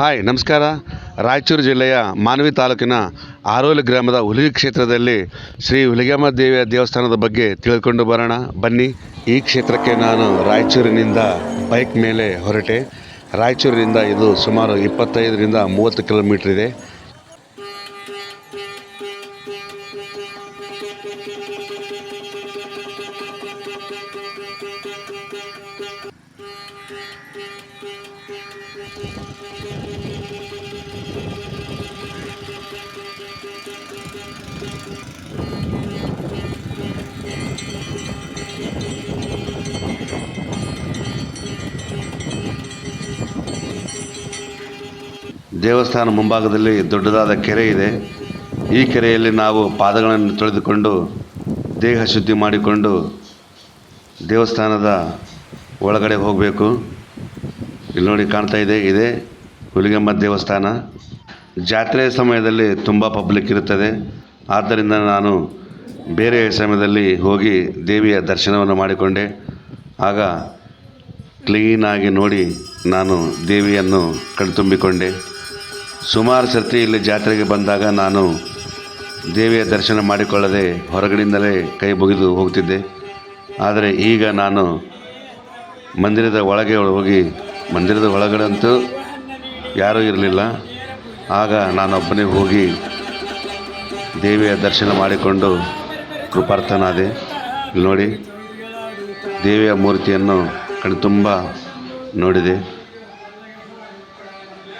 Hi, ನಮಸ್ಕಾರ. ರಾಯಚೂರು ಜಿಲ್ಲೆಯ ಮಾನವಿ ತಾಲೂಕಿನ ಆರೋಲಿ ಗ್ರಾಮದ ಹುಲಿಗಿ ಕ್ಷೇತ್ರದಲ್ಲಿ ಶ್ರೀ ಹುಲಿಗೆಮ್ಮ ದೇವಿಯ ದೇವಸ್ಥಾನದ ಬಗ್ಗೆ ತಿಳ್ಕೊಂಡು ಬರೋಣ. ಬನ್ನಿ, ಈ ಕ್ಷೇತ್ರಕ್ಕೆ ನಾನು ರಾಯಚೂರಿನಿಂದ ಬೈಕ್ ಮೇಲೆ ಹೊರಟೆ. ರಾಯಚೂರಿನಿಂದ ಇದು ಸುಮಾರು ಇಪ್ಪತ್ತೈದರಿಂದ ಮೂವತ್ತು ಕಿಲೋಮೀಟ್ರ್ ಇದೆ. ದೇವಸ್ಥಾನ ಮುಂಭಾಗದಲ್ಲಿ ದೊಡ್ಡದಾದ ಕೆರೆ ಇದೆ. ಈ ಕೆರೆಯಲ್ಲಿ ನಾವು ಪಾದಗಳನ್ನು ತೊಳೆದುಕೊಂಡು ದೇಹ ಶುದ್ಧಿ ಮಾಡಿಕೊಂಡು ದೇವಸ್ಥಾನದ ಒಳಗಡೆ ಹೋಗಬೇಕು. ಇಲ್ಲಿ ನೋಡಿ ಕಾಣ್ತಾ ಇದೆ ಇದೆ ಹುಲಿಗೆಮ್ಮ ದೇವಸ್ಥಾನ. ಜಾತ್ರೆಯ ಸಮಯದಲ್ಲಿ ತುಂಬ ಪಬ್ಲಿಕ್ ಇರುತ್ತದೆ. ಆದ್ದರಿಂದ ನಾನು ಬೇರೆ ಸಮಯದಲ್ಲಿ ಹೋಗಿ ದೇವಿಯ ದರ್ಶನವನ್ನು ಮಾಡಿಕೊಂಡೆ. ಆಗ ಕ್ಲೀನಾಗಿ ನೋಡಿ ನಾನು ದೇವಿಯನ್ನು ಕಣ್ತುಂಬಿಕೊಂಡೆ. ಸುಮಾರು ಸರ್ತಿ ಇಲ್ಲಿ ಜಾತ್ರೆಗೆ ಬಂದಾಗ ನಾನು ದೇವಿಯ ದರ್ಶನ ಮಾಡಿಕೊಳ್ಳದೆ ಹೊರಗಡೆಯಿಂದಲೇ ಕೈ ಮುಗಿದು ಹೋಗ್ತಿದ್ದೆ. ಆದರೆ ಈಗ ನಾನು ಮಂದಿರದ ಒಳಗೆ ಹೋಗಿ ಮಂದಿರದ ಒಳಗಡೆ ಅಂತೂ ಯಾರೂ ಇರಲಿಲ್ಲ. ಆಗ ನಾನೊಬ್ಬನೇ ಹೋಗಿ ದೇವಿಯ ದರ್ಶನ ಮಾಡಿಕೊಂಡು ಕೃಪಾರ್ಥನಾದೆ ಇಲ್ಲಿ ನೋಡಿ, ದೇವಿಯ ಮೂರ್ತಿಯನ್ನು ಕಣ್ತುಂಬ ನೋಡಿದೆ.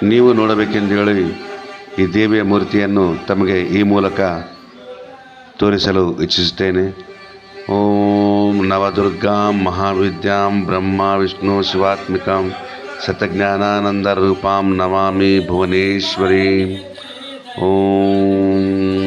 ನೀವು ನೋಡಬೇಕೆಂದು ಹೇಳಿ ಈ ದೇವಿಯ ಮೂರ್ತಿಯನ್ನು ತಮಗೆ ಈ ಮೂಲಕ ತೋರಿಸಲು ಇಚ್ಛಿಸುತ್ತೇನೆ. ಓಂ ನವದುರ್ಗಾಂ ಮಹಾವಿದ್ಯಾಂ ಬ್ರಹ್ಮ ವಿಷ್ಣು ಶಿವಾತ್ಮಿಕಾಂ ಸತಜ್ಞಾನಾನಂದ ರೂಪಾಂ ನಮಾಮಿ ಭುವನೇಶ್ವರಿ. ಓಂ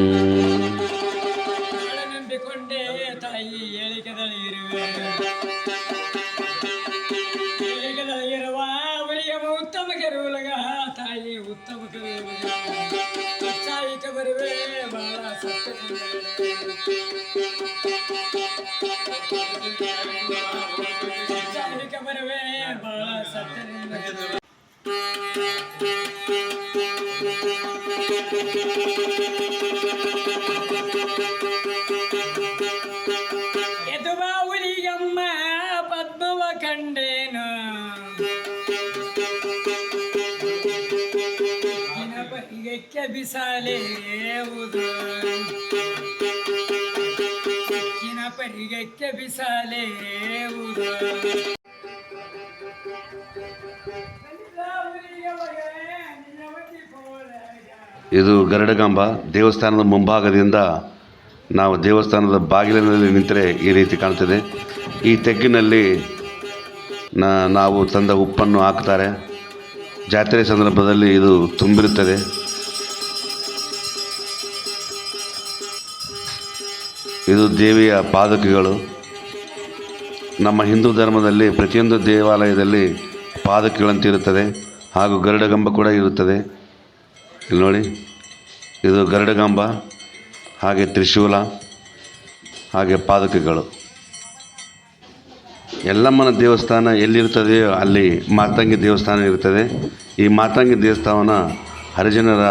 ಸತ್ಯದಿಂದ ಬರುವೆ ಬಹಳ ಸತ್ಯದಿಂದ ಎದುವ ಉಲಿಯಮ್ಮ ಪದ್ಮವ ಕಂಡೇನು ಪರಿಗೆಕ್ಕೆ ಬಿಸಾಲೇವುದು ಇದು ಗರುಡಗಂಬ ದೇವಸ್ಥಾನದ ಮುಂಭಾಗದಿಂದ ನಾವು ದೇವಸ್ಥಾನದ ಬಾಗಿಲಿನಲ್ಲಿ ನಿಂತರೆ ಈ ರೀತಿ ಕಾಣ್ತದೆ. ಈ ತೆಗ್ಗಿನಲ್ಲಿ ನಾವು ತಂದ ಉಪ್ಪನ್ನು ಹಾಕ್ತಾರೆ. ಜಾತ್ರೆ ಸಂದರ್ಭದಲ್ಲಿ ಇದು ತುಂಬಿರುತ್ತದೆ. ಇದು ದೇವಿಯ ಪಾದಕಿಗಳು. ನಮ್ಮ ಹಿಂದೂ ಧರ್ಮದಲ್ಲಿ ಪ್ರತಿಯೊಂದು ದೇವಾಲಯದಲ್ಲಿ ಪಾದಕಿಗಳಂತ ಇರುತ್ತದೆ ಹಾಗೂ ಗರುಡಗಂಬ ಕೂಡ ಇರುತ್ತದೆ. ಇಲ್ಲಿ ನೋಡಿ, ಇದು ಗರುಡಗಂಬ, ಹಾಗೆ ತ್ರಿಶೂಲ, ಹಾಗೆ ಪಾದಕೆಗಳು. ಯಲ್ಲಮ್ಮನ ದೇವಸ್ಥಾನ ಎಲ್ಲಿರ್ತದೆಯೋ ಅಲ್ಲಿ ಮಾತಂಗಿ ದೇವಸ್ಥಾನ ಇರ್ತದೆ ಈ ಮಾತಂಗಿ ದೇವಸ್ಥಾನ ಹರಿಜನರ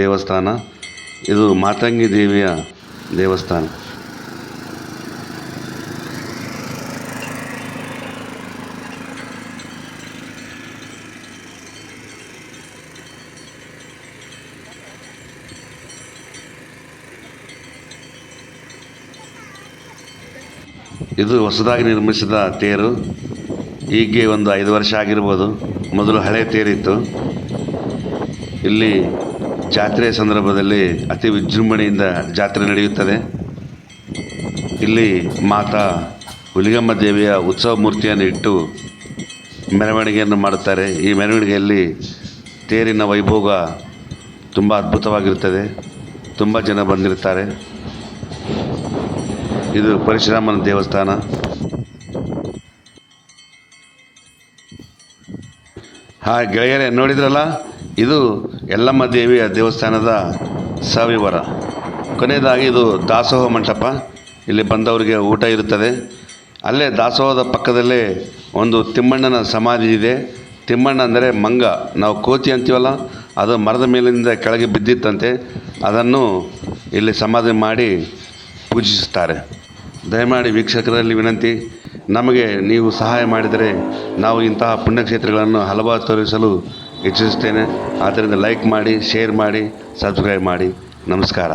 ದೇವಸ್ಥಾನ. ಇದು ಮಾತಂಗಿ ದೇವಿಯ ದೇವಸ್ಥಾನ. ಇದು ಹೊಸದಾಗಿ ನಿರ್ಮಿಸಿದ ತೇರು. ಹೀಗೆ ಒಂದು ಐದು ವರ್ಷ ಆಗಿರ್ಬೋದು. ಮೊದಲು ಹಳೆ ತೇರಿತ್ತು. ಇಲ್ಲಿ ಜಾತ್ರೆ ಸಂದರ್ಭದಲ್ಲಿ ಅತಿ ವಿಜೃಂಭಣೆಯಿಂದ ಜಾತ್ರೆ ನಡೆಯುತ್ತದೆ. ಇಲ್ಲಿ ಮಾತಾ ಹುಲಿಗಮ್ಮ ದೇವಿಯ ಉತ್ಸವ ಮೂರ್ತಿಯನ್ನು ಇಟ್ಟು ಮೆರವಣಿಗೆಯನ್ನು ಮಾಡುತ್ತಾರೆ. ಈ ಮೆರವಣಿಗೆಯಲ್ಲಿ ತೇರಿನ ವೈಭೋಗ ತುಂಬ ಅದ್ಭುತವಾಗಿರುತ್ತದೆ. ತುಂಬ ಜನ ಬಂದಿರುತ್ತಾರೆ. ಇದು ಪರಶುರಾಮನ ದೇವಸ್ಥಾನ. ಹಾ ಗೆಳೆಯರೇ, ನೋಡಿದ್ರಲ್ಲ? ಇದು ಯಲ್ಲಮ್ಮ ದೇವಿಯ ದೇವಸ್ಥಾನದ ಸವಿವರ. ಕೊನೆಯದಾಗಿ ಇದು ದಾಸೋಹ ಮಂಟಪ. ಇಲ್ಲಿ ಬಂದವರಿಗೆ ಊಟ ಇರುತ್ತದೆ. ಅಲ್ಲೇ ದಾಸೋಹದ ಪಕ್ಕದಲ್ಲೇ ಒಂದು ತಿಮ್ಮಣ್ಣನ ಸಮಾಧಿ ಇದೆ. ತಿಮ್ಮಣ್ಣ ಅಂದರೆ ಮಂಗ. ನಾವು ಕೋತಿ ಅಂತೀವಲ್ಲ, ಅದು ಮರದ ಮೇಲಿಂದ ಕೆಳಗೆ ಬಿದ್ದಿತ್ತಂತೆ. ಅದನ್ನು ಇಲ್ಲಿ ಸಮಾಧಿ ಮಾಡಿ ಪೂಜಿಸುತ್ತಾರೆ. ದಯಮಾಡಿ ವೀಕ್ಷಕರಲ್ಲಿ ವಿನಂತಿ, ನಮಗೆ ನೀವು ಸಹಾಯ ಮಾಡಿದರೆ ನಾವು ಇಂತಹ ಪುಣ್ಯಕ್ಷೇತ್ರಗಳನ್ನು ಹಲವಾರು ತೋರಿಸಲು ಇಚ್ಛಿಸುತ್ತೇನೆ ಆದ್ದರಿಂದ ಲೈಕ್ ಮಾಡಿ ಶೇರ್ ಮಾಡಿ ಸಬ್ಸ್ಕ್ರೈಬ್ ಮಾಡಿ. ನಮಸ್ಕಾರ.